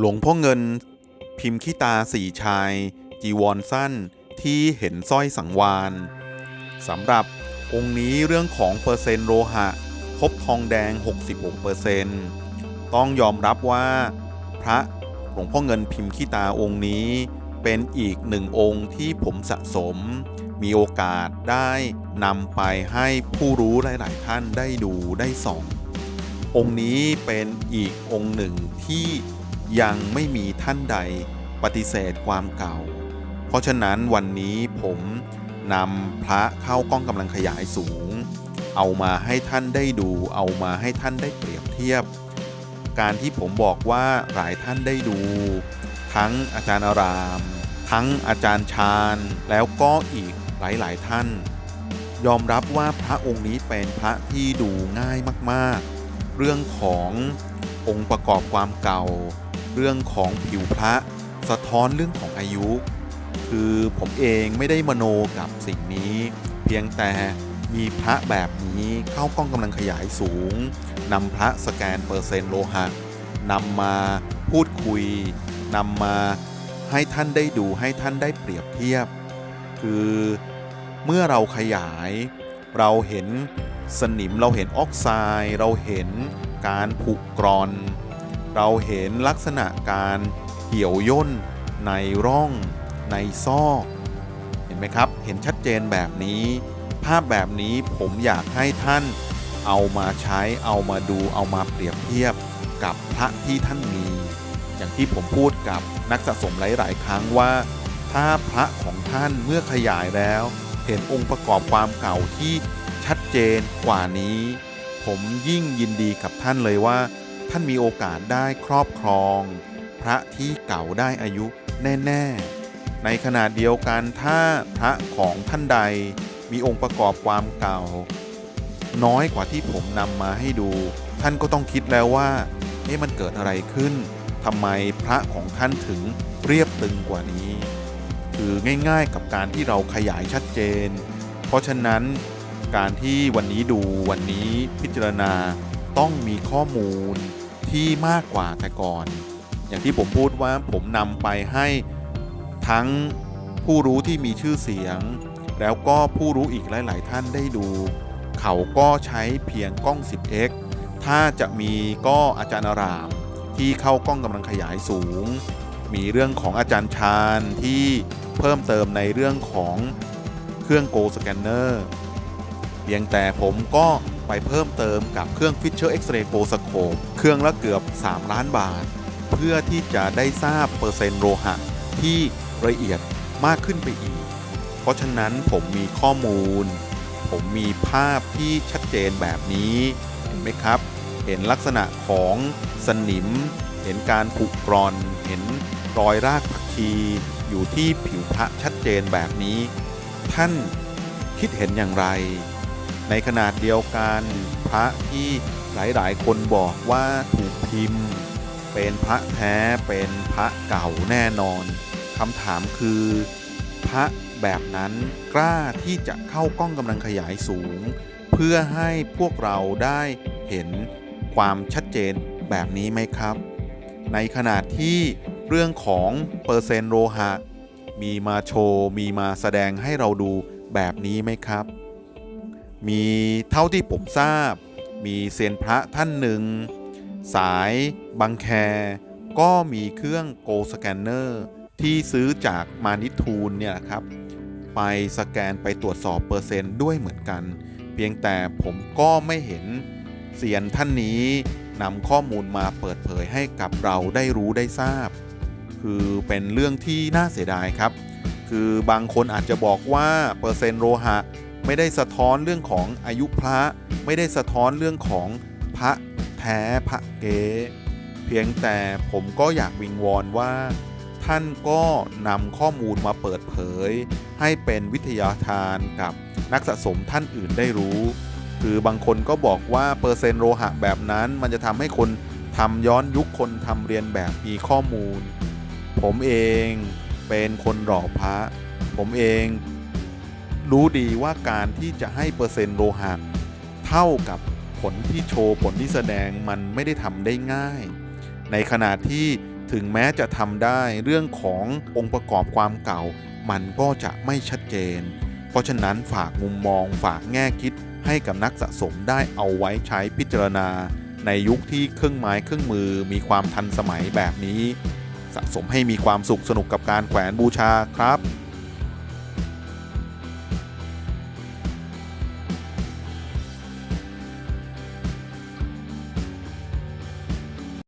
หลวงพ่อเงิน พิมพ์ขี้ตาสี่ชาย จีวรสั้นที่เห็นสร้อยสังวานสำหรับองค์นี้เรื่องของเปอร์เซ็นต์โลหะ พบทองแดง 66เปอร์เซ็นต์ต้องยอมรับว่า พระหลวงพ่อเงินพิมพ์ขี้ตาองค์นี้ เป็นอีกหนึ่งองค์ที่ผมสะสม มีโอกาสได้นำไปให้ผู้รู้หลาย ๆ ท่านได้ดูได้ส่อง องค์นี้เป็นอีกองค์หนึ่งที่ ยังไม่มีท่านใดปฏิเสธความเก่า เพราะฉะนั้นวันนี้ผมนำพระเข้ากล้องกำลังขยายสูง เอามาให้ท่านได้ดู เอามาให้ท่านได้เปรียบเทียบ การที่ผมบอกว่าหลายท่านได้ดู ทั้งอาจารย์อาราม ทั้งอาจารย์ชาญ แล้วก็อีกหลาย ๆ ท่าน ยอมรับว่าพระองค์นี้เป็นพระที่ดูง่ายมาก ๆ เรื่องขององค์ประกอบความเก่า เรื่องของผิวพระ สะท้อนเรื่องของอายุ คือผมเองไม่ได้มโนกับสิ่งนี้ เพียงแต่มีพระแบบนี้เข้ากล้องกำลังขยายสูงนำพระสแกนเปอร์เซ็นต์โลหะนำมาพูดคุยนำมาให้ท่านได้ดูให้ท่านได้เปรียบเทียบ คือเมื่อเราขยาย เราเห็นสนิมเราเห็นออกไซด์เราเห็นการผุกร่อน เราเห็นลักษณะการเหี่ยวย่นในร่องในซอกเห็นไหมครับ เห็นชัดเจนแบบนี้ ภาพแบบนี้ผมอยากให้ท่านเอามาใช้เอามาดูเอามาเปรียบเทียบกับพระที่ท่านมี อย่างที่ผมพูดกับนักสะสมหลาย ๆ ครั้งว่า ถ้าพระของท่านเมื่อขยายแล้ว เห็นองค์ประกอบความเก่าที่ชัดเจนกว่านี้ ผมยิ่งยินดีกับท่านเลยว่า ท่านมีโอกาสได้ครอบครอง พระที่เก่าได้อายุแน่ ๆ ในขณะเดียวกันถ้าพระของท่านใดมีองค์ประกอบความเก่า น้อยกว่าที่ผมนำมาให้ดู ท่านก็ต้องคิดแล้วว่าเอ๊ะมันเกิดอะไรขึ้นทำไมพระของท่านถึงเรียบตึงกว่านี้ คือง่ายๆกับการที่เราขยายชัดเจน เพราะฉะนั้นการที่วันนี้ดูวันนี้พิจารณาต้องมีข้อมูล ที่มากกว่าแต่ก่อน อย่างที่ผมพูดว่าผมนำไปให้ทั้งผู้รู้ที่มีชื่อเสียง แล้วก็ผู้รู้อีกหลาย ๆ ท่านได้ดู เขาก็ใช้เพียงกล้อง 10x ถ้าจะมีก็อาจารย์อาราม ที่เข้ากล้องกำลังขยายสูง มีเรื่องของอาจารย์ชาญที่เพิ่มเติมในเรื่องของเครื่อง Go Scanner เพียงแต่ผมก็ ไปเพิ่มเติมกับเครื่อง Fisher X-ray Go Scope เครื่องละเกือบ 3 ล้านบาท เพื่อที่จะได้ทราบเปอร์เซ็นต์โลหะที่ละเอียดมากขึ้นไปอีก เพราะฉะนั้นผมมีข้อมูล ผมมีภาพที่ชัดเจนแบบนี้เห็นไหมครับ เห็นลักษณะของสนิม เห็นการผุกร่อน เห็นรอยรากผักชีอยู่ที่ผิวพระชัดเจนแบบนี้ ท่านคิดเห็นอย่างไร ในขนาดเดียวกันพระที่หลายๆ คนบอกว่าถูกพิมพ์ เป็นพระแท้เป็นพระเก่าแน่นอนคำถามคือ พระแบบนั้นกล้าที่จะเข้ากล้องกำลังขยายสูง เพื่อให้พวกเราได้เห็นความชัดเจนแบบนี้ไหมครับ ในขณะที่เรื่องของเปอร์เซนต์โลหะมีมาโชว์ มีมาแสดงให้เราดูแบบนี้ไหมครับ มีเท่าที่ผมทราบ มีเซียนพระท่านหนึ่ง สายบางแค ก็มีเครื่อง Go Scanner ที่ซื้อจากมานิทูลเนี่ยครับ ไปสแกนไปตรวจสอบเปอร์เซ็นต์ด้วยเหมือนกัน เพียงแต่ผมก็ไม่เห็นเซียนท่านนี้นำข้อมูลมาเปิดเผยให้กับเราได้รู้ได้ทราบ คือเป็นเรื่องที่น่าเสียดายครับ คือบางคนอาจจะบอกว่าเปอร์เซ็นต์โลหะ ไม่ได้สะท้อนเรื่องของอายุพระ ไม่ได้สะท้อนเรื่องของพระแท้พระเก๊เพียงแต่ผมก็อยากวิงวอนว่า ท่านก็นำข้อมูลมาเปิดเผย ให้เป็นวิทยาทานกับนักสะสมท่านอื่นได้รู้ คือบางคนก็บอกว่าเปอร์เซ็นต์โลหะแบบนั้นมันจะทำให้คนทำย้อนยุคคนทำเรียนแบบมีข้อมูล ผมเองเป็นคนหล่อพระ ผมเอง รู้ดีว่าการที่จะให้เปอร์เซ็นต์โลหะเท่ากับผลที่โชว์ผลที่แสดงมันไม่ได้ทำได้ง่าย ในขณะที่ถึงแม้จะทำได้เรื่องขององค์ประกอบความเก่า มันก็จะไม่ชัดเจน เพราะฉะนั้นฝากมุมมองฝากแง่คิดให้กับนักสะสมได้เอาไว้ใช้พิจารณา ในยุคที่เครื่องไม้เครื่องมือมีความทันสมัยแบบนี้ สะสมให้มีความสุขสนุกกับการแขวนบูชาครับ